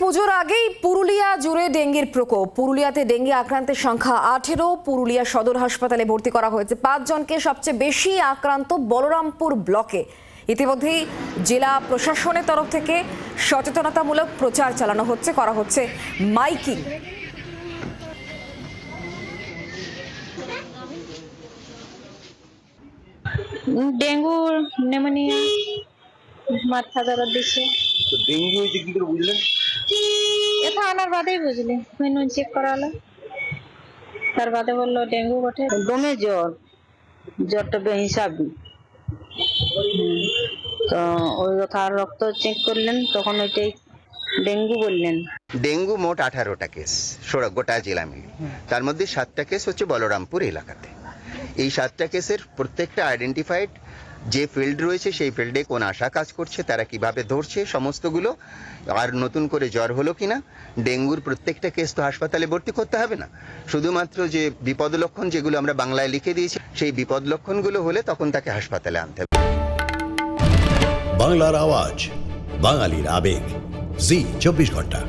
পুজোর আগেই পুরুলিয়া জুড়ে ডেঙ্গির প্রকোপ। পুরুলিয়াতে ডেঙ্গি আক্রান্তের সংখ্যা আঠেরো। পুরুলিয়া সদর হাসপাতালে ভর্তি করা হয়েছে পাঁচজনকে সবচেয়ে বেশি আক্রান্ত বলরামপুর ব্লকে। ইতিমধ্যেই জেলা প্রশাসনের তরফ থেকে সচেতনতামূলক প্রচার চালানো হচ্ছে, করা হচ্ছে মাইকিং। ডেঙ্গু নিউমোনিয়া মাথা দরদ দিচ্ছে তো ডেঙ্গু হয়েছে কি করে বুঝলেন এটা আনার বাদেই বুঝলি মেনু চেক করালো। তার বাদে বলল ডেঙ্গু বটে। দমে জ্বর জ্বরটা বেহিসাবি। তো ওই কথা রক্ত চেক করলেন তখন ওইটাই ডেঙ্গু বললেন। ডেঙ্গু মোট আঠারোটা কেস সোরা গোটা জেলা মিলে। তার মধ্যে সাতটা কেস হচ্ছে বলরামপুর এলাকাতে। এই সাতটা কেসের প্রত্যেকটা আইডেন্টিফাইড যে ফিল্ড রয়েছে, সেই ফিল্ডে কোন আশা কাজ করছে, তারা কীভাবে ধরছে, সমস্তগুলো আর নতুন করে জ্বর হলো কিনা, ডেঙ্গুর প্রত্যেকটা কেস তো হাসপাতালে ভর্তি করতে হবে না। শুধুমাত্র যে বিপদ লক্ষণ যেগুলো আমরা বাংলায় লিখে দিয়েছি, সেই বিপদ লক্ষণগুলো হলে তখন তাকে হাসপাতালে আনতে হবে। বাংলার আওয়াজ, বাঙালির আবেগ, জি, চব্বিশ ঘণ্টা।